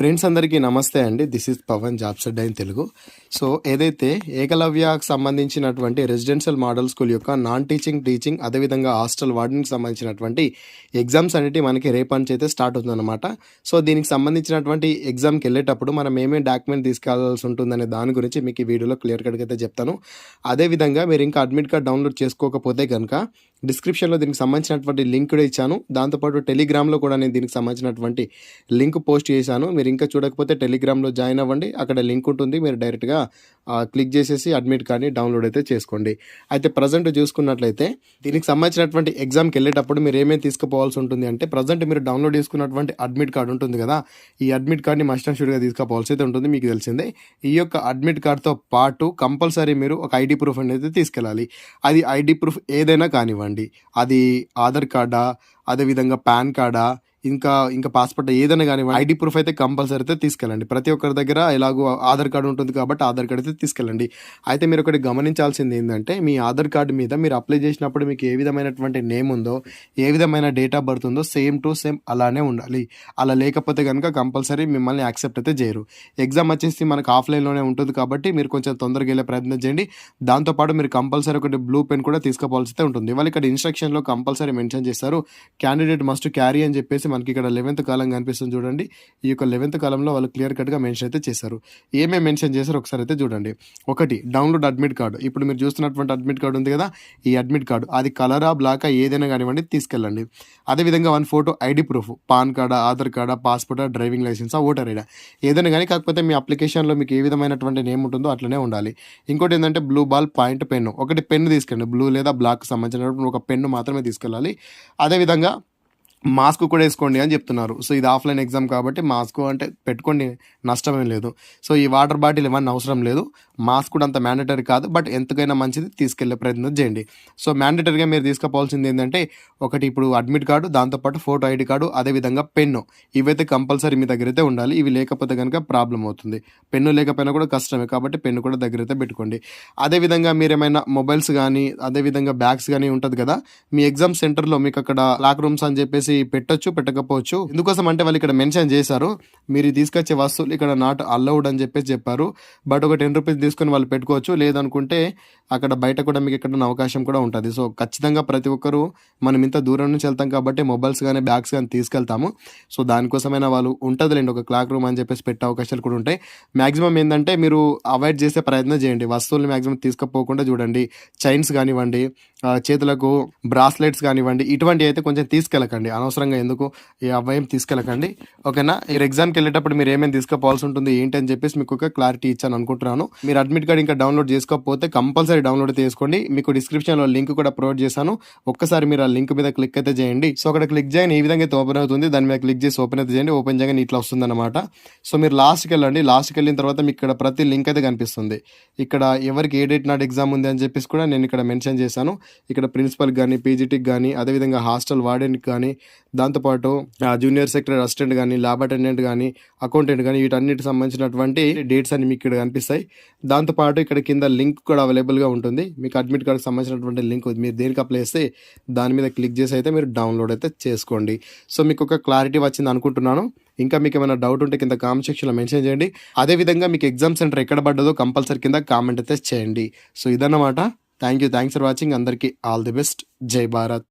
Friends అందరికీ నమస్తే అండి. This is Pavan jobs Adda in Telugu so ఏదైతే ఏకలవ్యకు సంబంధించినటువంటి రెసిడెన్షియల్ మోడల్ స్కూల్ యొక్క నాన్ టీచింగ్ టీచింగ్ అదేవిధంగా హాస్టల్ వార్డెన్కి సంబంధించినటువంటి ఎగ్జామ్స్ అనేవి మనకి రేపు నుంచి అయితే స్టార్ట్ అవుతుందన్నమాట. సో దీనికి సంబంధించినటువంటి ఎగ్జామ్కి వెళ్ళేటప్పుడు మనం ఏమేమి డాక్యుమెంట్ తీసుకెళ్ళాల్సి ఉంటుందనే దాని గురించి మీకు ఈ వీడియోలో క్లియర్ కట్గా అయితే చెప్తాను. అదేవిధంగా మీరు ఇంకా అడ్మిట్ కార్డ్ డౌన్లోడ్ చేసుకోకపోతే కనుక డిస్క్రిప్షన్లో దీనికి సంబంధించినటువంటి లింక్ కూడా ఇచ్చాను. దాంతోపాటు టెలిగ్రామ్లో కూడా నేను దీనికి సంబంధించినటువంటి లింక్ పోస్ట్ చేశాను. మీరు ఇంకా చూడకపోతే టెలిగ్రామ్లో జాయిన్ అవ్వండి. అక్కడ లింక్ ఉంటుంది. మీరు డైరెక్ట్గా క్లిక్ చేసేసి అడ్మిట్ కార్డ్ని డౌన్లోడ్ అయితే చేసుకోండి. అయితే ప్రజెంట్ చూసుకున్నట్లయితే దీనికి సంబంధించినటువంటి ఎగ్జామ్కి వెళ్ళేటప్పుడు మీరు ఏమేమి తీసుకుపోవాల్సి ఉంటుంది అంటే ప్రజెంట్ మీరు డౌన్లోడ్ చేసుకున్నటువంటి అడ్మిట్ కార్డు ఉంటుంది కదా ఈ అడ్మిట్ కార్డ్ని మస్ట్ అండ్ షూడ్గా తీసుకుపోవాల్సి అయితే ఉంటుంది మీకు తెలిసిందే. ఈ యొక్క అడ్మిట్ కార్డ్తో పాటు కంపల్సరీ మీరు ఒక ఐడి ప్రూఫ్ అనేది తీసుకెళ్ళాలి. అది ఐడి ప్రూఫ్ ఏదైనా కానివ్వండి. అది ఆధార్ కార్డా? అదేవిధంగా పాన్ కార్డా? ఇంకా ఇంకా పాస్పోర్ట్ ఏదైనా కానివ్వండి ఐడి ప్రూఫ్ అయితే కంపల్సరీ అయితే తీసుకెళ్ళండి. ప్రతి ఒక్కరి దగ్గర ఎలాగో ఆధార్ కార్డు ఉంటుంది కాబట్టి ఆధార్ కార్డు అయితే తీసుకెళ్ళండి. అయితే మీరు ఒకటి గమనించాల్సింది ఏంటంటే మీ ఆధార్ కార్డు మీద మీరు అప్లై చేసినప్పుడు మీకు ఏ విధమైనటువంటి నేమ్ ఉందో ఏ విధమైన డేట్ ఆఫ్ బర్త్ ఉందో సేమ్ టు సేమ్ అలానే ఉండాలి. అలా లేకపోతే కనుక కంపల్సరీ మిమ్మల్ని యాక్సెప్ట్ అయితే చేయరు. ఎగ్జామ్ వచ్చేసి మనకు ఆఫ్లైన్లోనే ఉంటుంది కాబట్టి మీరు కొంచెం తొందరగా వెళ్ళే ప్రయత్నం చేయండి. దాంతోపాటు మీరు కంపల్సరీ ఒకటి బ్లూ పెన్ కూడా తీసుకోవాల్సి ఉంటుంది. వాళ్ళు ఇక్కడ ఇన్స్ట్రక్షన్లో కంపల్సరీ మెన్షన్ చేస్తారు. క్యాండిడేట్ మస్ట్ క్యారీ అని చెప్పేసి మనకి ఇక్కడ లెవెన్త్ కాలం కనిపిస్తుంది చూడండి. ఈ యొక్క లెవెన్త్ కాలంలో వాళ్ళు క్లియర్ కట్గా మెన్షన్ అయితే చేశారు. ఏమేమి మెన్షన్ చేశారు ఒకసారి అయితే చూడండి. ఒకటి డౌన్లోడ్ అడ్మిట్ కార్డు. ఇప్పుడు మీరు చూస్తున్నటువంటి అడ్మిట్ కార్డు ఉంది కదా ఈ అడ్మిట్ కార్డు. అది కలరా బ్లాకా ఏదైనా కానివ్వండి తీసుకెళ్ళండి. అదేవిధంగా one photo ID proof. PAN కార్డా Aadhaar కార్డా పాస్పోర్టా డ్రైవింగ్ లైసెన్సా ఓటర్ ఐడా. ఏదైనా కానీ కాకపోతే మీ అప్లికేషన్లో మీకు ఏ విధమైనటువంటి నేమ్ ఉంటుందో అట్లనే ఉండాలి. ఇంకోటి ఏంటంటే బ్లూ బాల్ పాయింట్ పెన్ను. ఒకటి పెన్ను తీసుకెళ్ళండి. బ్లూ లేదా బ్లాక్ సంబంధించినటువంటి ఒక పెన్ను మాత్రమే తీసుకెళ్ళాలి. అదేవిధంగా మాస్క్ కూడా వేసుకోండి అని చెప్తున్నారు. సో ఇది ఆఫ్లైన్ ఎగ్జామ్ కాబట్టి మాస్క్ అంటే పెట్టుకోండి నష్టమేం లేదు. సో ఈ వాటర్ బాటిల్ ఇవన్నీ అవసరం లేదు. మాస్క్ కూడా అంత మ్యాండటరీ కాదు బట్ ఎంతకైనా మంచిది తీసుకెళ్ళే ప్రయత్నం చేయండి. సో మ్యాండటరీగా మీరు తీసుకుపోవాల్సింది ఏంటంటే ఒకటి ఇప్పుడు అడ్మిట్ కార్డు దాంతోపాటు ఫోటో ఐడి కార్డు అదేవిధంగా పెన్ను. ఇవైతే కంపల్సరీ మీ దగ్గర అయితే ఉండాలి. ఇవి లేకపోతే కనుక ప్రాబ్లం అవుతుంది. పెన్ను లేకపోయినా కూడా కష్టమే కాబట్టి పెన్ను కూడా దగ్గర అయితే పెట్టుకోండి. అదేవిధంగా మీరు ఏమైనా మొబైల్స్ కానీ అదేవిధంగా బ్యాగ్స్ కానీ ఉంటుంది కదా మీ ఎగ్జామ్ సెంటర్లో మీకు అక్కడ లాక్ రూమ్స్ అని చెప్పేసి పెట్టొచ్చు పెట్టకపోవచ్చు. ఎందుకోసం అంటే వాళ్ళు ఇక్కడ మెన్షన్ చేశారు మీరు తీసుకొచ్చే వస్తువులు ఇక్కడ నాట్ అలౌడ్ అని చెప్పేసి చెప్పారు. బట్ ఒక టెన్ రూపీస్ తీసుకొని వాళ్ళు పెట్టుకోవచ్చు. లేదనుకుంటే అక్కడ బయట కూడా మీకు ఎక్కడ అవకాశం కూడా ఉంటుంది. సో ఖచ్చితంగా ప్రతి ఒక్కరూ మనం ఇంత దూరం నుంచి వెళ్తాం కాబట్టి మొబైల్స్ కానీ బ్యాగ్స్ కానీ తీసుకెళ్తాము. సో దానికోసమైనా వాళ్ళు ఉంటుందిలేండి. ఒక క్లాక్ రూమ్ అని చెప్పేసి పెట్టే అవకాశాలు కూడా ఉంటాయి. మాక్సిమం ఏంటంటే మీరు అవాయిడ్ చేసే ప్రయత్నం చేయండి. వస్తువులు మ్యాక్సిమం తీసుకుపోకుండా చూడండి. చైన్స్ కానివ్వండి చేతులకు బ్రాస్లెట్స్ కానివ్వండి ఇటువంటి అయితే కొంచెం తీసుకెళ్ళకండి. అనవసరంగా ఎందుకు ఈ అవ్వయం తీసుకెళ్ళకండి. ఓకేనా? మీరు ఎగ్జామ్కి వెళ్ళేటప్పుడు మీరు ఏమేమి తీసుకోవాల్సి ఉంటుంది ఏంటి అని చెప్పేసి మీకు ఒక క్లారిటీ ఇచ్చాను అనుకుంటున్నాను. మీరు అడ్మిట్ కార్డ్ ఇంకా డౌన్లోడ్ చేసుకోకపోతే కంపల్సరీ డౌన్లోడ్ చేసుకోండి మీకు డిస్క్రిప్షన్లో లింక్ కూడా ప్రొవైడ్ చేశాను. ఒక్కసారి మీరు ఆ లింక్ మీద క్లిక్ అయితే చేయండి. సో అక్కడ క్లిక్ చేయని ఈ విధంగా అయితే ఓపెన్ అవుతుంది. దాని మీద క్లిక్ చేసి ఓపెన్ అయితే చేయండి. ఓపెన్ చేయగానే ఇట్లా వస్తుంది అనమాట సో మీరు లాస్ట్కి వెళ్ళండి. లాస్ట్కి వెళ్ళిన తర్వాత మీకు ఇక్కడ ప్రతి లింక్ అయితే కనిపిస్తుంది. ఇక్కడ ఎవరికి ఏ డేట్ నాట్ ఎగ్జామ్ ఉంది అని చెప్పేసి కూడా నేను ఇక్కడ మెన్షన్ చేశాను. ఇక్కడ ప్రిన్సిపల్ కానీ పీజీటీకి కానీ అదేవిధంగా హాస్టల్ వార్డెన్కి కానీ దాంతోపాటు జూనియర్ సెక్రటరీ అసిస్టెంట్ కానీ ల్యాబ్ అటెండెంట్ కానీ అకౌంటెంట్ కానీ వీటన్నిటికి సంబంధించినటువంటి డేట్స్ అన్ని మీకు ఇక్కడ కనిపిస్తాయి. దాంతోపాటు ఇక్కడ కింద లింక్ కూడా అవైలబుల్గా ఉంటుంది. మీకు అడ్మిట్ కార్డ్కి సంబంధించినటువంటి లింక్ మీరు దేనికి అప్లై చేస్తే దాని మీద క్లిక్ చేసి అయితే మీరు డౌన్లోడ్ అయితే చేసుకోండి. సో మీకు ఒక క్లారిటీ వచ్చింది అనుకుంటున్నాను. ఇంకా మీకు ఏమైనా డౌట్ ఉంటే కింద కామెంట్ సెక్షన్లో మెన్షన్ చేయండి. అదేవిధంగా మీకు ఎగ్జామ్ సెంటర్ ఎక్కడ పడ్డదో కంపల్సరీ కింద కామెంట్ అయితే చేయండి. సో ఇదన్నమాట. Thank you thanks for watching అందరికీ ఆల్ ది బెస్ట్ జై భారత్.